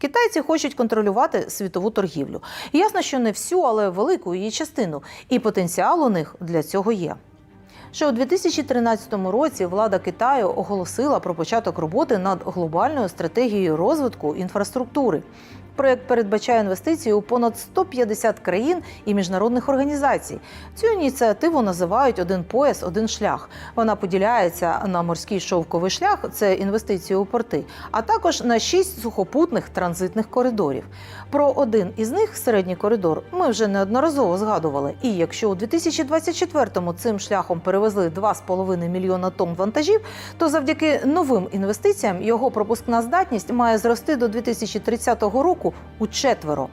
Китайці хочуть контролювати світову торгівлю. Ясно, що не всю, але велику її частину. І потенціал у них для цього є. Ще у 2013 році влада Китаю оголосила про початок роботи над глобальною стратегією розвитку інфраструктури. Проєкт передбачає інвестиції у понад 150 країн і міжнародних організацій. Цю ініціативу називають один пояс, один шлях. Вона поділяється на морський шовковий шлях це інвестиції у порти, а також на шість сухопутних транзитних коридорів. Про один із них середній коридор ми вже неодноразово згадували. І якщо у 2024-му цим шляхом перевезли 2,5 мільйона тонн вантажів, то завдяки новим інвестиціям його пропускна здатність має зрости до 2030 року у четверо.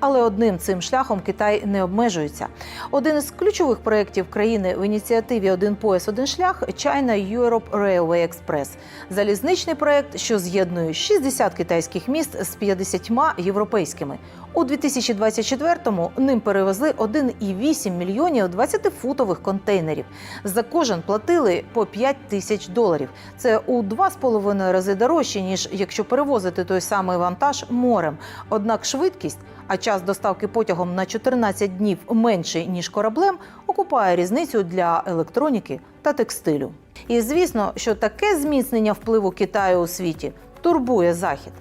Але одним цим шляхом Китай не обмежується. Один із ключових проєктів країни в ініціативі Один пояс, один шлях China Europe Railway Express – залізничний проєкт, що з'єднує 60 китайських міст з 50 європейськими. У 2024-му ним перевезли 1,8 мільйонів 20-футових контейнерів. За кожен платили по 5 тисяч доларів. Це у 2,5 рази дорожче, ніж якщо перевозити той самий вантаж морем. Однак швидкість, а час доставки потягом на 14 днів менший ніж кораблем, окупає різницю для електроніки та текстилю. І звісно, що таке зміцнення впливу Китаю у світі турбує захід.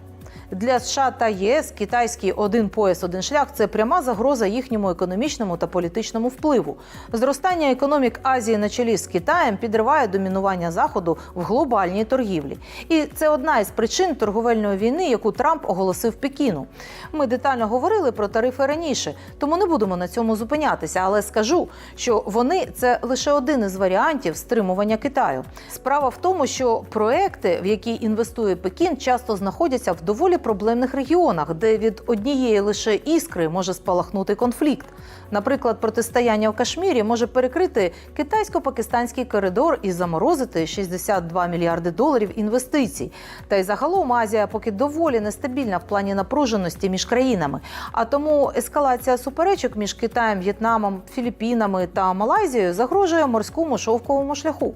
Для США та ЄС китайський один пояс, один шлях це пряма загроза їхньому економічному та політичному впливу. Зростання економік Азії на чолі з Китаєм підриває домінування заходу в глобальній торгівлі. І це одна із причин торговельної війни, яку Трамп оголосив Пекіну. Ми детально говорили про тарифи раніше, тому не будемо на цьому зупинятися. Але скажу, що вони це лише один із варіантів стримування Китаю. Справа в тому, що проекти, в які інвестує Пекін, часто знаходяться в доволі проблемних регіонах, де від однієї лише іскри може спалахнути конфлікт. Наприклад, протистояння в Кашмірі може перекрити китайсько-пакистанський коридор і заморозити 62 мільярди доларів інвестицій. Та й загалом Азія поки доволі нестабільна в плані напруженості між країнами. А тому ескалація суперечок між Китаєм, В'єтнамом, Філіппінами та Малайзією загрожує морському шовковому шляху.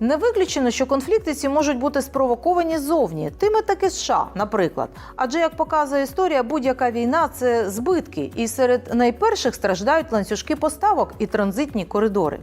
Не виключено, що конфлікти ці можуть бути спровоковані ззовні, тими таки США, наприклад. Адже як показує історія, будь-яка війна це збитки, і серед найперших страждають ланцюжки поставок і транзитні коридори.